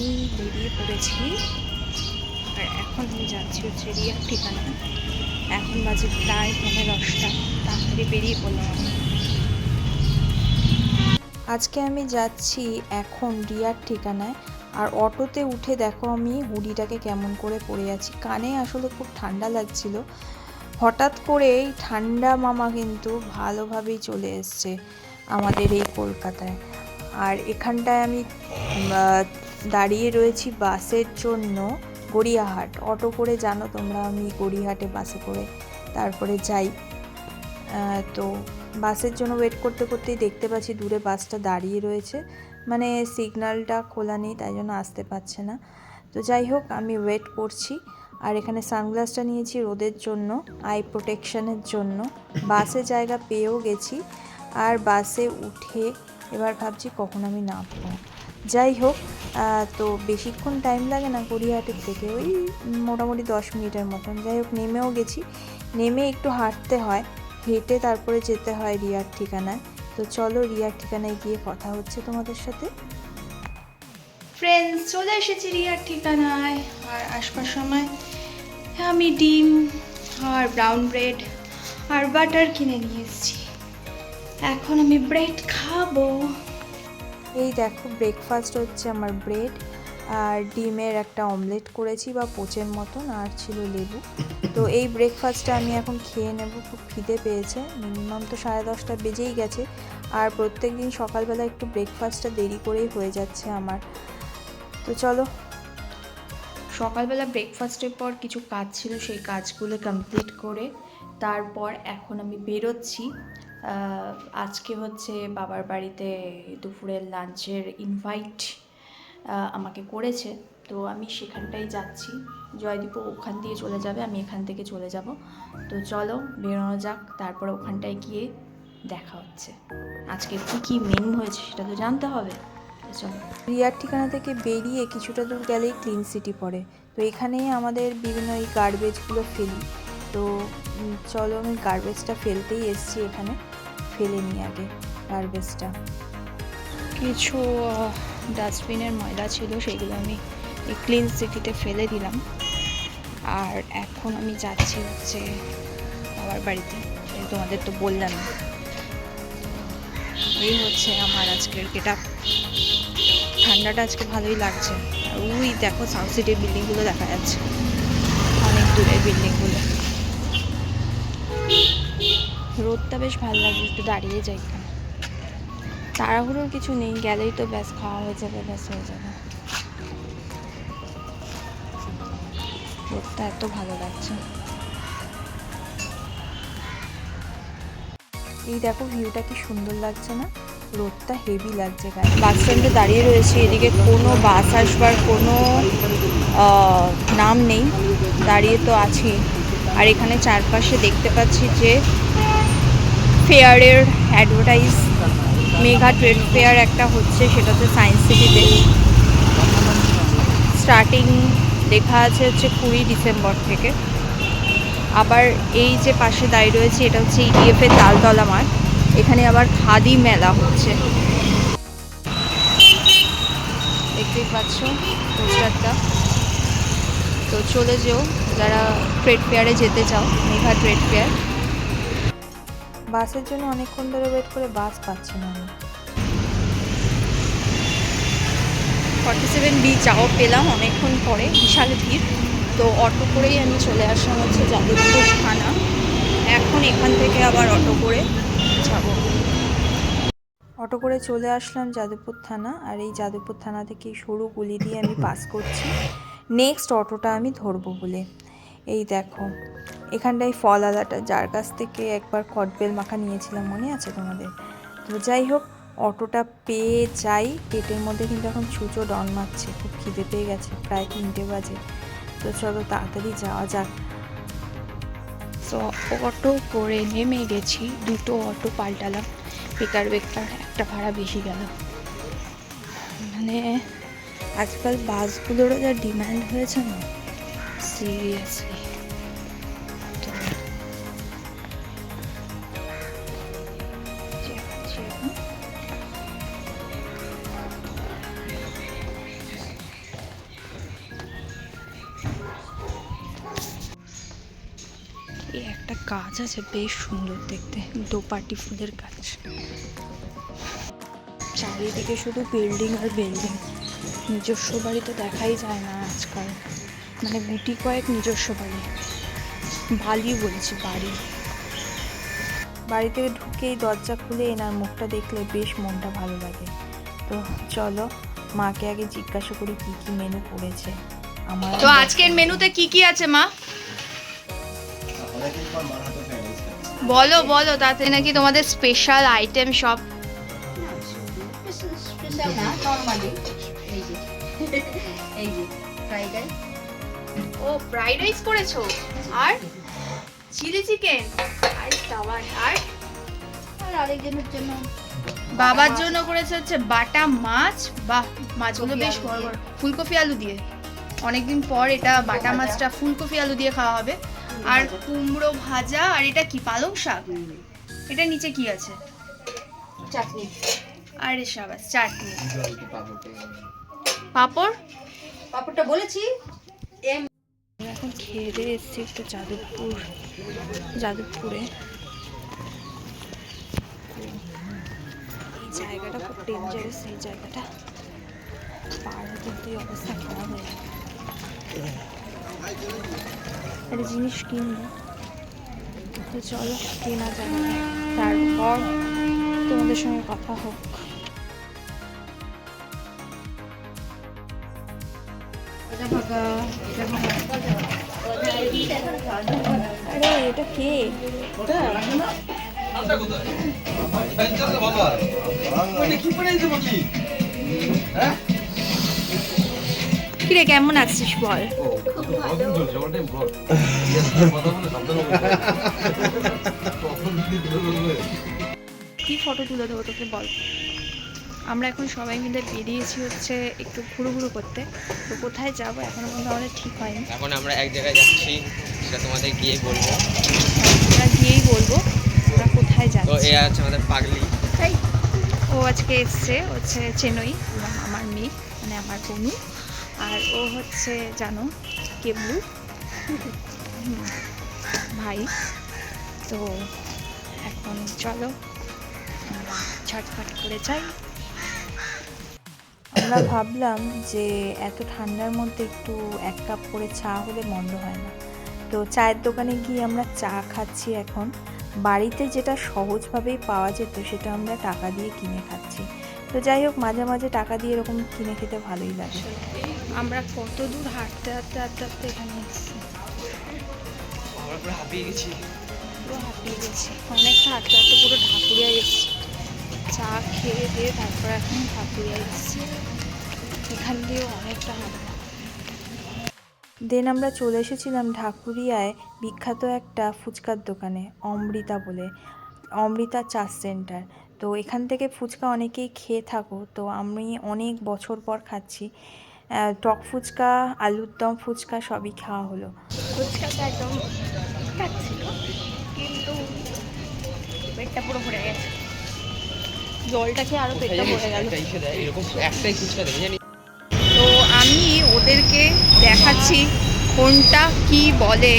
আমি বেরিয়ে পড়েছি। আর এখন আমি যাচ্ছি হচ্ছে রিয়ার ঠিকানা। এখন বাজে প্রায় পনেরো দশটা। তাড়াতাড়ি বেরিয়ে পড়লাম আজকে আমি যাচ্ছি এখন রিয়ার ঠিকানায়। আর অটোতে উঠে দেখো আমি হুডিটাকে কেমন করে পড়ে আছি। কানে আসলে খুব ঠান্ডা লাগছিল। হঠাৎ করেই ঠান্ডা মামা কিন্তু ভালোভাবেই চলে এসছে আমাদের এই কলকাতায়। আর এখানটায় আমি দাঁড়িয়ে রয়েছি বাসের জন্য গড়িয়াহাট। অটো করে জানো তোমরা, আমি গড়িয়াহাটে বাসে করে তারপরে যাই। তো বাসের জন্য ওয়েট করতে করতেই দেখতে পাচ্ছি দূরে বাসটা দাঁড়িয়ে রয়েছে। মানে সিগন্যালটা খোলা নেই, তাই জন্য আসতে পারছে না। তো যাই হোক, আমি ওয়েট করছি। আর এখানে সানগ্লাসটা নিয়েছি রোদের জন্য আই প্রোটেকশনের জন্য। বাসে জায়গা পেয়েও গেছি। আর বাসে উঠে এবার ভাবছি কখন আমি নামবো। যাই হোক তো বেশিক্ষণ টাইম লাগে না গড়িয়াহাটের থেকে, ওই মোটামুটি দশ মিনিটের মতন। যাই হোক, নেমেও গেছি। নেমে একটু হাঁটতে হয়, হেঁটে তারপরে যেতে হয় রিয়ার ঠিকানায়। তো চলো রিয়ার ঠিকানায় গিয়ে কথা হচ্ছে তোমাদের সাথে। ফ্রেন্ডস চলে এসেছি রিয়ার ঠিকানায়। আর আসবার সময় আমি ডিম আর ব্রাউন ব্রেড আর বাটার কিনে নিয়ে এসেছি। এখন আমি ব্রেড খাব। এই দেখো ব্রেকফাস্ট হচ্ছে আমার ব্রেড আর ডিমের একটা অমলেট করেছি বা পোচের মতন আর ছিল লেবু। তো এই ব্রেকফাস্টটা আমি এখন খেয়ে নেব, খুব খিদে পেয়েছে। মিনিমাম তো সাড়ে দশটা বেজেই গেছে আর প্রত্যেক দিন সকালবেলা একটু ব্রেকফাস্টটা দেরি করেই হয়ে যাচ্ছে আমার। তো চলো। সকালবেলা ব্রেকফাস্টের পর কিছু কাজ ছিল, সেই কাজগুলো কমপ্লিট করে তারপর এখন আমি বেরোচ্ছি। আজকে হচ্ছে বাবার বাড়িতে দুপুরের লাঞ্চের ইনভাইট আমাকে করেছে। তো আমি সেখানটাই যাচ্ছি। জয়দীপও ওখান দিয়ে চলে যাবে, আমি এখান থেকে চলে যাব। তো চলো, বেরোনো যাক, তারপরে ওখানটায় গিয়ে দেখা হচ্ছে। আজকে কী কী মেনু হয়েছে সেটা তো জানতে হবে। রিয়ার ঠিকানা থেকে বেরিয়ে কিছুটা দূর গেলেই ক্লিন সিটি পড়ে। তো এখানেই আমাদের বিভিন্ন এই গার্বেজগুলো ফেলি। তো চলো আমি গার্বেজটা ফেলতেই এসছি এখানে। ফেলে নিই আগে গার্বেজটা কিছু ডাস্টবিনের ময়লা ছিল, সেগুলো আমি এই ক্লিন সিটিতে ফেলে দিলাম। আর এখন আমি যাচ্ছি হচ্ছে বাবার বাড়িতে। তোমাদের তো বললাম। এই হচ্ছে আমার আজকের গেট ঠান্ডাটা আজকে ভালোই লাগছে। ওই দেখো, সাউথ সিটির বিল্ডিংগুলো দেখা যাচ্ছে। অনেক দূরের বিল্ডিংগুলো রোদটা বেশ ভালো লাগছে একটু দাঁড়িয়ে যাই তাড়াহুড়োর কিছু নেই, গেলেই তো ব্যাস খাওয়া হয়ে যাবে, ব্যাস হয়ে যাবে। রোদটা এত ভালো লাগছে। এই দেখো ভিউটা কি সুন্দর লাগছে না? রোদটা হেভি লাগছে গায়ে বাস স্ট্যান্ডে দাঁড়িয়ে রয়েছে, এদিকে কোনো বাস আসবার কোনো নাম নেই। দাঁড়িয়ে তো আছি। আর এখানে চারপাশে দেখতে পাচ্ছি যে ফেয়ারের অ্যাডভার্টাইজ মেঘা ট্রেড ফেয়ার একটা হচ্ছে, সেটা হচ্ছে সায়েন্স সিটিতে স্টার্টিং লেখা আছে হচ্ছে কুড়ি ডিসেম্বর থেকে। আবার এই যে পাশে দাঁড়িয়ে রয়েছে, এটা হচ্ছে ইডিএফ এর তালতলা মাঠ। এখানে আবার খাদি মেলা হচ্ছে। দেখতেই পাচ্ছ পোস্টারটা। তো চলে যেও, যারা ট্রেড ফেয়ারে যেতে চাও মেঘা ট্রেড ফেয়ার বাসের জন্য অনেকক্ষণ ধরে ওয়েট করে বাস পাচ্ছি না আমি। ফর্টি সেভেন বি যাও পেলাম অনেকক্ষণ পরে বিশাল ভিড়। তো অটো করেই আমি চলে আসলাম হচ্ছে যাদবপুর থানা। এখন এখান থেকে আবার অটো করে যাব। অটো করে চলে আসলাম যাদবপুর থানা আর এই যাদবপুর থানা থেকে সরু গুলি দিয়ে আমি পাস করছি। নেক্সট অটোটা আমি ধরবো বলে। এই দেখো, এখানটায় ফল আলাটা যার কাছ থেকে একবার কটবেল মাখা নিয়েছিলাম, মনে আছে তোমাদের? তো যাই হোক, অটোটা পেয়ে যাই, পেটের মধ্যে কিন্তু এখন ছুঁচো ডন মারছে, খুব খিদে পেয়ে গেছে, প্রায় তিনটে বাজে। তো চলো তাড়াতাড়ি যাওয়া যাক। তো অটো করে নেমে গেছি, দুটো অটো পাল্টালাম, বেকার বেকার, একটা ভাড়া বেশি গেল। মানে আজকাল বাসগুলোরও যা ডিমান্ড হয়েছে না, সিরিয়াসলি। গাছ আছে বেশ সুন্দর দেখতে। দোপাটি ফুলের গাছ। চারিদিকে শুধু বিল্ডিং আর বিল্ডিং নিজস্ব বাড়ি তো দেখাই যায় না আজকাল। মানে গুটি কয়েক নিজস্ব বাড়ি। বালি বলছি বাড়ি। বাড়িতে ঢুকেই দরজা খুলে এনার মুখটা দেখলে বেশ মনটা ভালো লাগে। তো চলো মাকে আগে জিজ্ঞাসা করি কি কি মেনু করেছে আমার তো আজকের মেনুতে কি কি আছে মা? বলো বলো, তাতে নাকি তোমাদের স্পেশাল আইটেম সব? ও ফ্রাইড রাইস করেছ? আর? চিলি চিকেন আর? বাবার জন্য করেছে হচ্ছে বাটা মাছ, বাহ, মাছগুলো বেশ বড় বড়। ফুলকপি আলু দিয়ে। অনেকদিন পর এটা বাটা মাছটা ফুলকপি আলু দিয়ে খাওয়া হবে। আর কুমড়ো ভাজা আর এটা কি পালং শাক? এটা নিচে কি আছে? চাটনি। আরে সাবাস চাটনি। পাপড় পাপড়টা বলেছি। এম এখন খেয়ে দিয়ে এসেছি একটু যাদবপুর যাদবপুরে। এই জায়গাটা খুব ডেঞ্জারাস এই জায়গাটা। হতে হতেই অবস্থা খারাপ হয়ে একটা জিনিস কিনবো তো চলো কেনা যাবে তারপর তোমাদের সঙ্গে কথা হোক ভাগা এটা ভাগা আরে এটা কে কিরে কেমন আছিস বল? কি ফটো তুলে দেবো তোকে বল? আমরা এখন সবাই মিলে বেরিয়েছি হচ্ছে একটু ঘুরু ঘুরু করতে। তো কোথায় যাব এখনও পর্যন্ত আমাদের ঠিক হয়নি। এখন আমরা এক জায়গায় যাচ্ছি সেটা তোমাদের গিয়ে বলব। আমরা গিয়েই বলব আমরা কোথায় তো যাচ্ছি। এ আছে আমাদের পাগলি। ও আজকে এসছে হচ্ছে চেনই এবং আমার মেয়ে মানে আমার বনু আর ও হচ্ছে জানো কেবলু ভাই। তো এখন চলো ঝটফট করে যাই। আমরা ভাবলাম যে এত ঠান্ডার মধ্যে একটু এক কাপ করে চা হলে মন্দ হয় না। তো চায়ের দোকানে গিয়ে আমরা চা খাচ্ছি এখন। বাড়িতে যেটা সহজভাবেই পাওয়া যেত সেটা আমরা টাকা দিয়ে কিনে খাচ্ছি। তো যাই হোক মাঝে মাঝে টাকা দিয়ে এরকম কিনে খেতে ভালোই লাগে। আমরা কত দূর হাঁটতে হাঁটতে হাঁটতে হাঁটতে এখানে এসেছি। হাঁপিয়ে গেছি। পুরো হাঁপিয়ে গেছি। অনেকটা হাঁটতে হাঁটতে পুরো ঢাকুরিয়া এসেছি। চা খেয়ে দিয়ে তারপর এখন ঢাকুরিয়া এসেছি। এখান দিয়েও অনেকটা হাঁটবো। দেন আমরা চলে এসেছিলাম ঢাকুরিয়ায় বিখ্যাত একটা ফুচকার দোকানে অমৃতা বলে অমৃতা চা সেন্টার। তো এখান থেকে ফুচকা অনেকেই খেয়ে থাকো। তো আমি অনেক বছর পর খাচ্ছি। টক ফুচকা আলুর দম ফুচকা সবই খাওয়া হলো। ফুচকাটা একদম খাচ্ছিল কিন্তু পেটটা পুরো ভরে গেছে। জলটা খেয়ে আরও পেটটা ভরে গেল। একটাই ফুচকা দেবে তো আমি ওদেরকে দেখাচ্ছি কোনটা কি বলে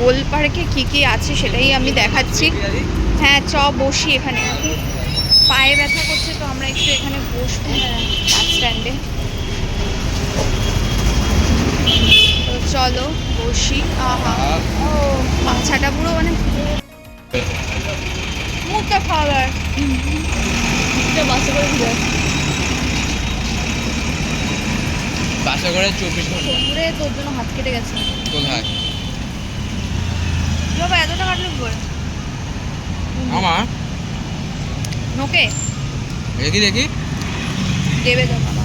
গোল পার্কে কী কী আছে সেটাই আমি দেখাচ্ছি। হ্যাঁ চ বসি এখানে। পায়ে ব্যথা করছে তো আমরা একটু এখানে বসবো বাস স্ট্যান্ডে তো চলো বসি। আহা। ও মাথাটা পুরো মানে মুখটা খাবার বাসে করে দিয়ে বাসা করে চব্বিশ ঘণ্টা। কোমরে তোর জন্য হাত কেটে গেছে। কোথায় বাবা এতটা কাটলে কি করে আমার? নোকে দেখি দেখি। দেবে তো বাবা।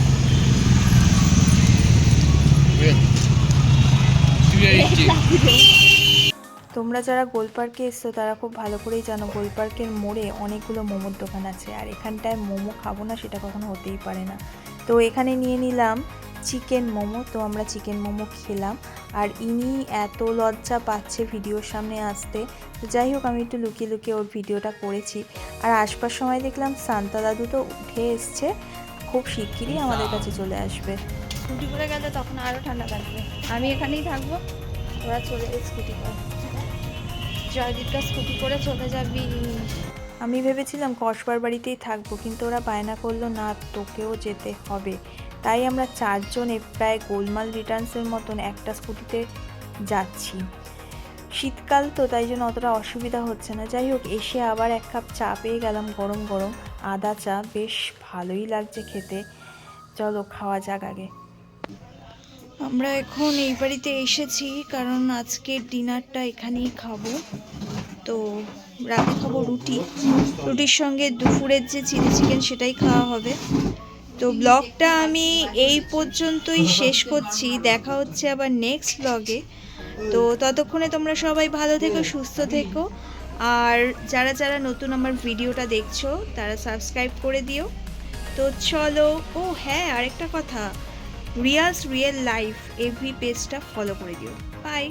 তোমরা যারা গোল পার্কে এসছো তারা খুব ভালো করেই জানো গোল পার্কের মোড়ে অনেকগুলো মোমোর দোকান আছে। আর এখানটায় মোমো খাব না সেটা কখনো হতেই পারে না। তো এখানে নিয়ে নিলাম চিকেন মোমো তো আমরা চিকেন মোমো খেলাম। আর ইনি এত লজ্জা পাচ্ছে ভিডিওর সামনে আসতে। তো যাই হোক আমি একটু লুকিয়ে লুকিয়ে ওর ভিডিওটা করেছি। আর আসবার সময় দেখলাম সান্তা দাদু তো উঠে এসছে। খুব শিগগিরই আমাদের কাছে চলে আসবে। স্কুটি করে গেলে তখন আরও ঠান্ডা লাগবে আমি এখানেই থাকব ওরা চলে স্কুটি করে। জয়দীপটা স্কুটি করে চলে যাবি। আমি ভেবেছিলাম কসবার বাড়িতেই থাকব কিন্তু ওরা বায়না করল না তোকেও যেতে হবে। তাই আমরা চারজনে প্রায় গোলমাল রিটার্নসের মতন একটা স্কুটিতে যাচ্ছি। শীতকাল তো, তাই জন্য অতটা অসুবিধা হচ্ছে না। যাই হোক, এসে আবার এক কাপ চা পেয়ে গেলাম গরম গরম। আদা চা, বেশ ভালোই লাগছে খেতে। চলো, খাওয়া যাক আগে। আমরা এখন এই বাড়িতে এসেছি, কারণ আজকের ডিনারটা এখানেই খাব। তো রাতে খাব রুটি। রুটির সঙ্গে দুপুরের যে চিলি চিকেন সেটাই খাওয়া হবে। তো ব্লগটা আমি এই পর্যন্তই শেষ করছি। দেখা হচ্ছে আবার নেক্সট ব্লগে তো ততক্ষণে তোমরা সবাই ভালো থেকো, সুস্থ থেকো। আর যারা যারা নতুন আমার ভিডিওটা দেখছ, তারা সাবস্ক্রাইব করে দিও। তো চলো, ও হ্যাঁ আরেকটা কথা। রিয়ালস রিয়েল লাইফ এভরি পেজটা ফলো করে দিও। বাই